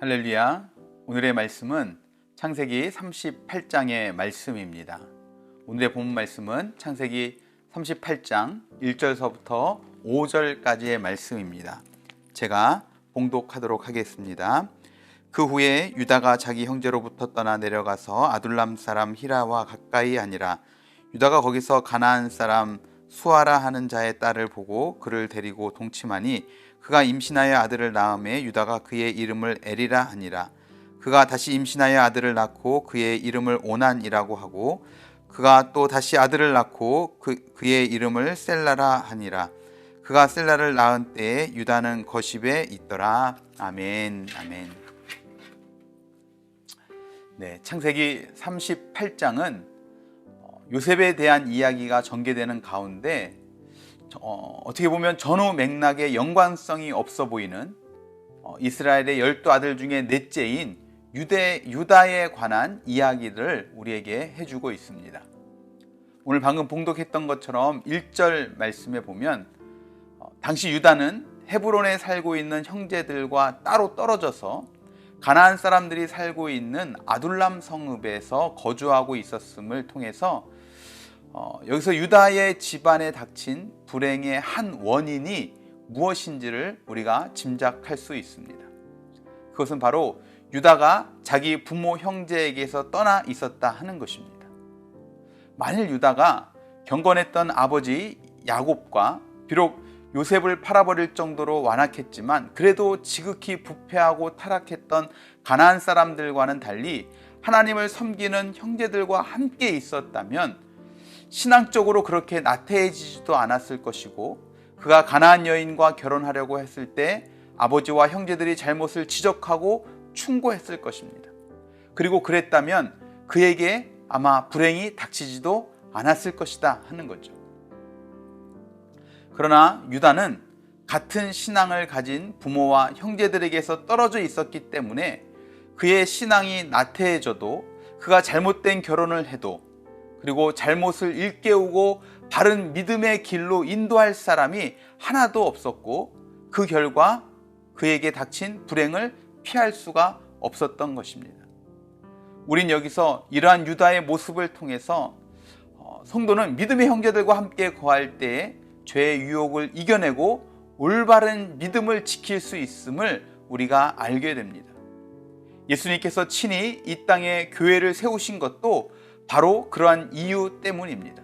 할렐루야. 오늘의 말씀은 창세기 38장의 말씀입니다. 오늘의 본 말씀은 창세기 38장 1절서부터 5절까지의 말씀입니다. 제가 봉독하도록 하겠습니다. 그 후에 유다가 자기 형제로부터 떠나 내려가서 아둘람 사람 히라와 가까이 아니라 유다가 거기서 가나안 사람 수아라 하는 자의 딸을 보고 그를 데리고 동침하니 그가 임신하여 아들을 낳음에 유다가 그의 이름을 에리라 하니라. 그가 다시 임신하여 아들을 낳고 그의 이름을 오난이라고 하고 그가 또 다시 아들을 낳고 그, 그의 이름을 셀라라 하니라. 그가 셀라를 낳은 때에 유다는 거십에 있더라. 아멘. 아멘. 네 창세기 38장은 요셉에 대한 이야기가 전개되는 가운데 어, 어떻게 보면 전후 맥락에 연관성이 없어 보이는 어, 이스라엘의 열두 아들 중에 넷째인 유대, 유다에 관한 이야기를 우리에게 해주고 있습니다. 오늘 방금 봉독했던 것처럼 1절 말씀에 보면 어, 당시 유다는 헤브론에 살고 있는 형제들과 따로 떨어져서 가나안 사람들이 살고 있는 아둘람 성읍에서 거주하고 있었음을 통해서 어, 여기서 유다의 집안에 닥친 불행의 한 원인이 무엇인지를 우리가 짐작할 수 있습니다. 그것은 바로 유다가 자기 부모 형제에게서 떠나 있었다 하는 것입니다. 만일 유다가 경건했던 아버지 야곱과 비록 요셉을 팔아버릴 정도로 완악했지만 그래도 지극히 부패하고 타락했던 가나안 사람들과는 달리 하나님을 섬기는 형제들과 함께 있었다면 신앙적으로 그렇게 나태해지지도 않았을 것이고 그가 가나안 여인과 결혼하려고 했을 때 아버지와 형제들이 잘못을 지적하고 충고했을 것입니다. 그리고 그랬다면 그에게 아마 불행이 닥치지도 않았을 것이다 하는 거죠. 그러나 유다는 같은 신앙을 가진 부모와 형제들에게서 떨어져 있었기 때문에 그의 신앙이 나태해져도 그가 잘못된 결혼을 해도 그리고 잘못을 일깨우고 바른 믿음의 길로 인도할 사람이 하나도 없었고 그 결과 그에게 닥친 불행을 피할 수가 없었던 것입니다. 우린 여기서 이러한 유다의 모습을 통해서 어, 성도는 믿음의 형제들과 함께 거할 때에 죄의 유혹을 이겨내고 올바른 믿음을 지킬 수 있음을 우리가 알게 됩니다. 예수님께서 친히 이 땅에 교회를 세우신 것도 바로 그러한 이유 때문입니다.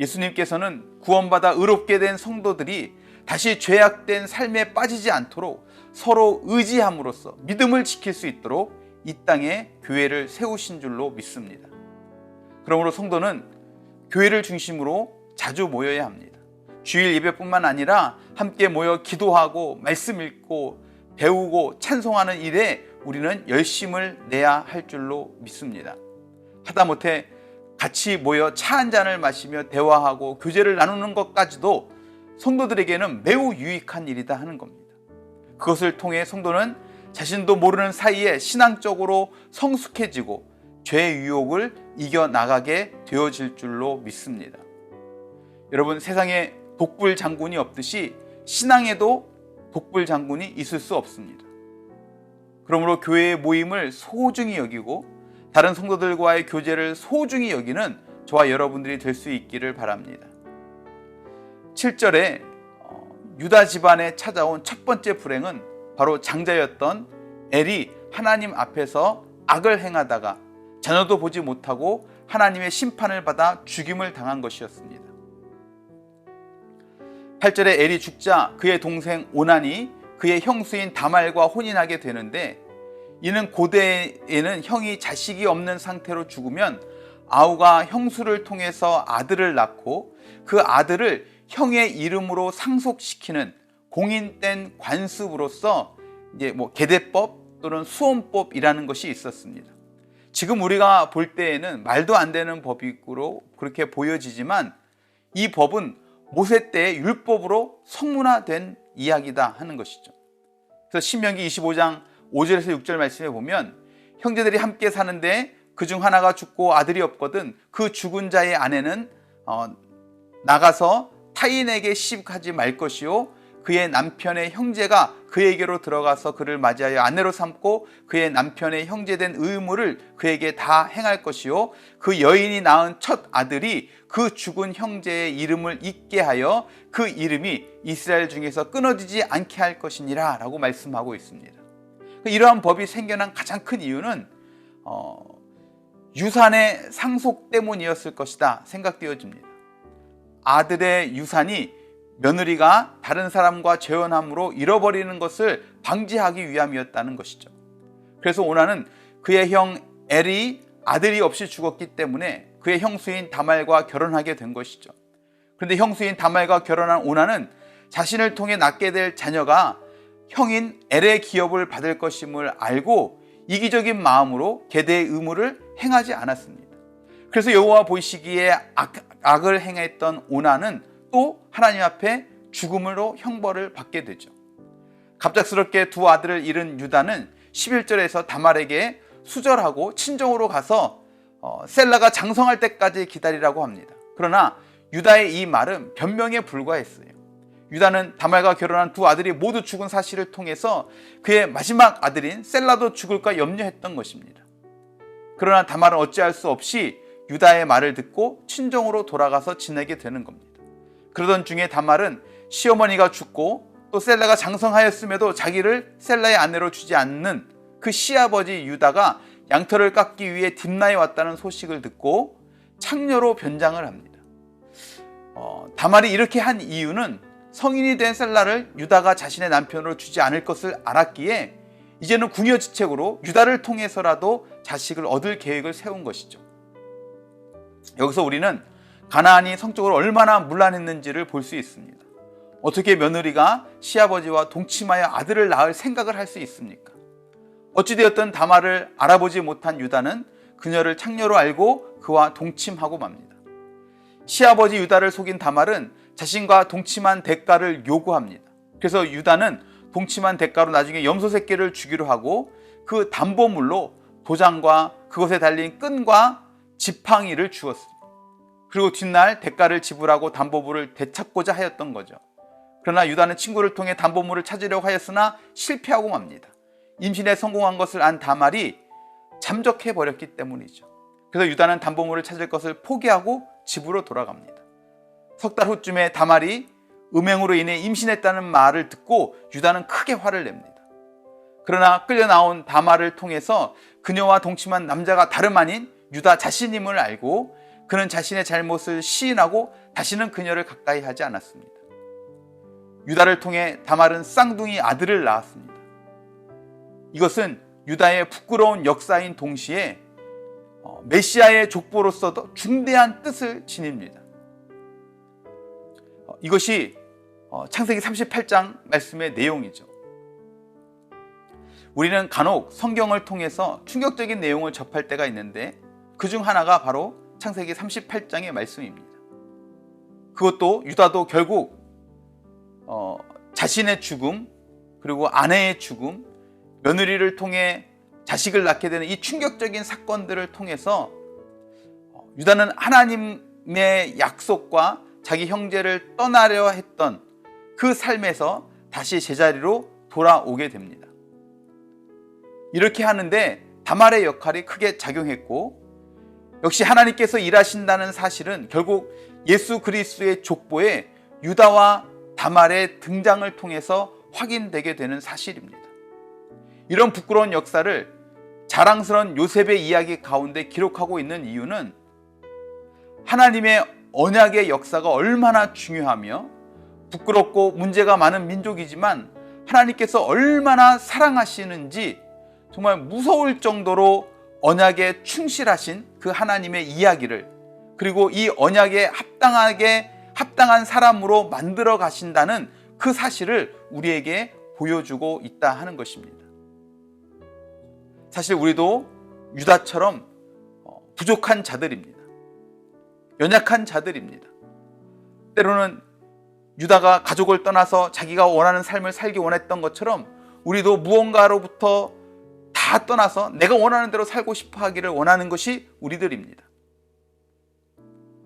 예수님께서는 구원받아 의롭게 된 성도들이 다시 죄악된 삶에 빠지지 않도록 서로 의지함으로써 믿음을 지킬 수 있도록 이 땅에 교회를 세우신 줄로 믿습니다. 그러므로 성도는 교회를 중심으로 자주 모여야 합니다. 주일 예배뿐만 아니라 함께 모여 기도하고 말씀 읽고 배우고 찬송하는 일에 우리는 열심을 내야 할 줄로 믿습니다. 하다못해 같이 모여 차 한 잔을 마시며 대화하고 교제를 나누는 것까지도 성도들에게는 매우 유익한 일이다 하는 겁니다. 그것을 통해 성도는 자신도 모르는 사이에 신앙적으로 성숙해지고 죄의 유혹을 이겨나가게 되어질 줄로 믿습니다. 여러분, 세상에 독불 장군이 없듯이 신앙에도 독불 장군이 있을 수 없습니다. 그러므로 교회의 모임을 소중히 여기고 다른 성도들과의 교제를 소중히 여기는 저와 여러분들이 될 수 있기를 바랍니다. 7절에 어, 유다 집안에 찾아온 첫 번째 불행은 바로 장자였던 엘이 하나님 앞에서 악을 행하다가 자녀도 보지 못하고 하나님의 심판을 받아 죽임을 당한 것이었습니다. 8절에 엘이 죽자 그의 동생 오난이 그의 형수인 다말과 혼인하게 되는데 이는 고대에는 형이 자식이 없는 상태로 죽으면 아우가 형수를 통해서 아들을 낳고 그 아들을 형의 이름으로 상속시키는 공인된 관습으로서 이제 뭐 계대법 또는 수혼법이라는 것이 있었습니다. 지금 우리가 볼 때에는 말도 안 되는 법이로 그렇게 보여지지만 이 법은 모세 때의 율법으로 성문화된 이야기다 하는 것이죠. 그래서 신명기 25장 5절에서 6절 말씀에 보면 형제들이 함께 사는데 그 중 하나가 죽고 아들이 없거든 그 죽은 자의 아내는 어, 나가서 타인에게 시집하지 말 것이요 그의 남편의 형제가 그에게로 들어가서 그를 맞이하여 아내로 삼고 그의 남편의 형제된 의무를 그에게 다 행할 것이요 그 여인이 낳은 첫 아들이 그 죽은 형제의 이름을 잊게 하여 그 이름이 이스라엘 중에서 끊어지지 않게 할 것이니라라고 말씀하고 있습니다. 이러한 법이 생겨난 가장 큰 이유는 어, 유산의 상속 때문이었을 것이다 생각되어집니다. 아들의 유산이 며느리가 다른 사람과 재혼함으로 잃어버리는 것을 방지하기 위함이었다는 것이죠. 그래서 오나는 그의 형 엘이 아들이 없이 죽었기 때문에 그의 형수인 다말과 결혼하게 된 것이죠. 그런데 형수인 다말과 결혼한 오나는 자신을 통해 낳게 될 자녀가 형인 엘의 기업을 받을 것임을 알고 이기적인 마음으로 계대의 의무를 행하지 않았습니다. 그래서 여호와 보시기에 악, 악을 행했던 오나는 또 하나님 앞에 죽음으로 형벌을 받게 되죠. 갑작스럽게 두 아들을 잃은 유다는 11절에서 다말에게 수절하고 친정으로 가서 어, 셀라가 장성할 때까지 기다리라고 합니다. 그러나 유다의 이 말은 변명에 불과했어요. 유다는 다말과 결혼한 두 아들이 모두 죽은 사실을 통해서 그의 마지막 아들인 셀라도 죽을까 염려했던 것입니다. 그러나 다말은 어찌할 수 없이 유다의 말을 듣고 친정으로 돌아가서 지내게 되는 겁니다. 그러던 중에 다말은 시어머니가 죽고 또 셀라가 장성하였음에도 자기를 셀라의 아내로 주지 않는 그 시아버지 유다가 양털을 깎기 위해 딥나에 왔다는 소식을 듣고 창녀로 변장을 합니다. 어, 다말이 이렇게 한 이유는 성인이 된 셀라를 유다가 자신의 남편으로 주지 않을 것을 알았기에 이제는 궁여지책으로 유다를 통해서라도 자식을 얻을 계획을 세운 것이죠. 여기서 우리는 가나안이 성적으로 얼마나 문란했는지를 볼 수 있습니다. 어떻게 며느리가 시아버지와 동침하여 아들을 낳을 생각을 할 수 있습니까? 어찌되었든 다말을 알아보지 못한 유다는 그녀를 창녀로 알고 그와 동침하고 맙니다. 시아버지 유다를 속인 다말은 자신과 동침한 대가를 요구합니다. 그래서 유다는 동침한 대가로 나중에 염소 새끼를 주기로 하고 그 담보물로 도장과 그것에 달린 끈과 지팡이를 주었습니다. 그리고 뒷날 대가를 지불하고 담보물을 되찾고자 하였던 거죠. 그러나 유다는 친구를 통해 담보물을 찾으려고 하였으나 실패하고 맙니다. 임신에 성공한 것을 안 다말이 잠적해 버렸기 때문이죠. 그래서 유다는 담보물을 찾을 것을 포기하고 집으로 돌아갑니다. 석 달 후쯤에 다말이 음행으로 인해 임신했다는 말을 듣고 유다는 크게 화를 냅니다. 그러나 끌려 나온 다말을 통해서 그녀와 동침한 남자가 다름 아닌 유다 자신임을 알고 그는 자신의 잘못을 시인하고 다시는 그녀를 가까이 하지 않았습니다. 유다를 통해 다말은 쌍둥이 아들을 낳았습니다. 이것은 유다의 부끄러운 역사인 동시에 어, 메시아의 족보로서도 중대한 뜻을 지닙니다. 어, 이것이 어, 창세기 38장 말씀의 내용이죠. 우리는 간혹 성경을 통해서 충격적인 내용을 접할 때가 있는데 그 중 하나가 바로 창세기 38장의 말씀입니다. 그것도 유다도 결국 어, 자신의 죽음 그리고 아내의 죽음 며느리를 통해 자식을 낳게 되는 이 충격적인 사건들을 통해서 어, 유다는 하나님의 약속과 자기 형제를 떠나려 했던 그 삶에서 다시 제자리로 돌아오게 됩니다. 이렇게 하는데 다말의 역할이 크게 작용했고 역시 하나님께서 일하신다는 사실은 결국 예수 그리스도의 족보에 유다와 다말의 등장을 통해서 확인되게 되는 사실입니다. 이런 부끄러운 역사를 자랑스러운 요셉의 이야기 가운데 기록하고 있는 이유는 하나님의 언약의 역사가 얼마나 중요하며 부끄럽고 문제가 많은 민족이지만 하나님께서 얼마나 사랑하시는지 정말 무서울 정도로 언약에 충실하신 그 하나님의 이야기를 그리고 이 언약에 합당하게 합당한 사람으로 만들어 가신다는 그 사실을 우리에게 보여주고 있다 하는 것입니다. 사실 우리도 유다처럼 어, 부족한 자들입니다. 연약한 자들입니다. 때로는 유다가 가족을 떠나서 자기가 원하는 삶을 살기 원했던 것처럼 우리도 무언가로부터 다 떠나서 내가 원하는 대로 살고 싶어 하기를 원하는 것이 우리들입니다.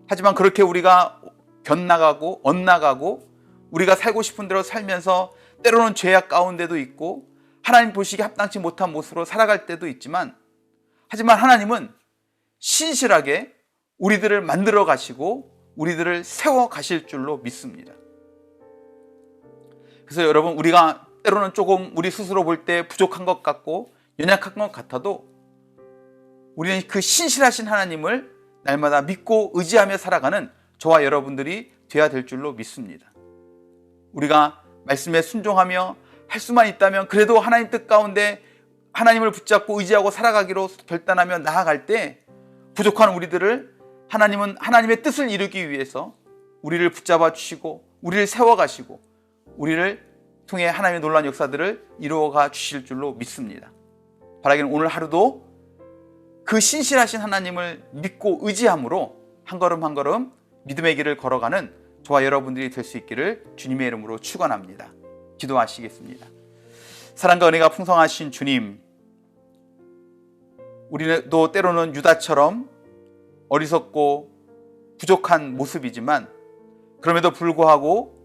하지만 그렇게 우리가 견나가고 엇나가고 우리가 살고 싶은 대로 살면서 때로는 죄악 가운데도 있고 하나님 보시기 합당치 못한 모습으로 살아갈 때도 있지만 하지만 하나님은 신실하게 우리들을 만들어 가시고 우리들을 세워 가실 줄로 믿습니다. 그래서 여러분 우리가 때로는 조금 우리 스스로 볼 때 부족한 것 같고 연약한 것 같아도 우리는 그 신실하신 하나님을 날마다 믿고 의지하며 살아가는 저와 여러분들이 되어야 될 줄로 믿습니다. 우리가 말씀에 순종하며 할 수만 있다면 그래도 하나님 뜻 가운데 하나님을 붙잡고 의지하고 살아가기로 결단하며 나아갈 때 부족한 우리들을 하나님은 하나님의 뜻을 이루기 위해서 우리를 붙잡아 주시고 우리를 세워 가시고 우리를 통해 하나님의 놀라운 역사들을 이루어가 주실 줄로 믿습니다. 바라기는 오늘 하루도 그 신실하신 하나님을 믿고 의지함으로 한 걸음 한 걸음 믿음의 길을 걸어가는 저와 여러분들이 될 수 있기를 주님의 이름으로 축원합니다. 기도하시겠습니다. 사랑과 은혜가 풍성하신 주님, 우리도 때로는 유다처럼 어리석고 부족한 모습이지만 그럼에도 불구하고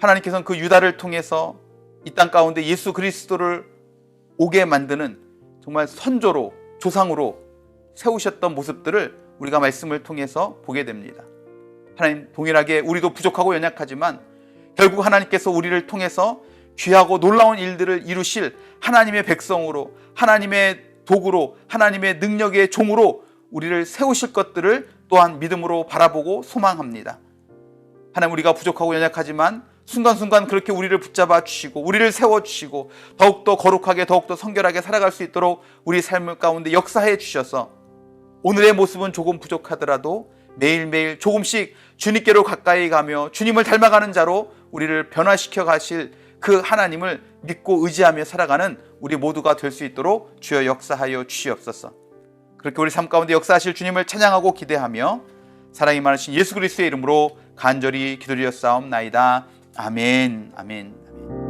하나님께서는 그 유다를 통해서 이 땅 가운데 예수 그리스도를 오게 만드는 정말 선조로 조상으로 세우셨던 모습들을 우리가 말씀을 통해서 보게 됩니다. 하나님 동일하게 우리도 부족하고 연약하지만 결국 하나님께서 우리를 통해서 귀하고 놀라운 일들을 이루실 하나님의 백성으로 하나님의 도구로 하나님의 능력의 종으로 우리를 세우실 것들을 또한 믿음으로 바라보고 소망합니다. 하나님 우리가 부족하고 연약하지만 순간순간 그렇게 우리를 붙잡아 주시고 우리를 세워 주시고 더욱더 거룩하게 더욱더 성결하게 살아갈 수 있도록 우리 삶 가운데 역사해 주셔서 오늘의 모습은 조금 부족하더라도 매일매일 조금씩 주님께로 가까이 가며 주님을 닮아가는 자로 우리를 변화시켜 가실 그 하나님을 믿고 의지하며 살아가는 우리 모두가 될 수 있도록 주여 역사하여 주시옵소서. 그렇게 우리 삶 가운데 역사하실 주님을 찬양하고 기대하며 사랑이 많으신 예수 그리스도의 이름으로 간절히 기도드렸사옵나이다. 아멘. 아멘.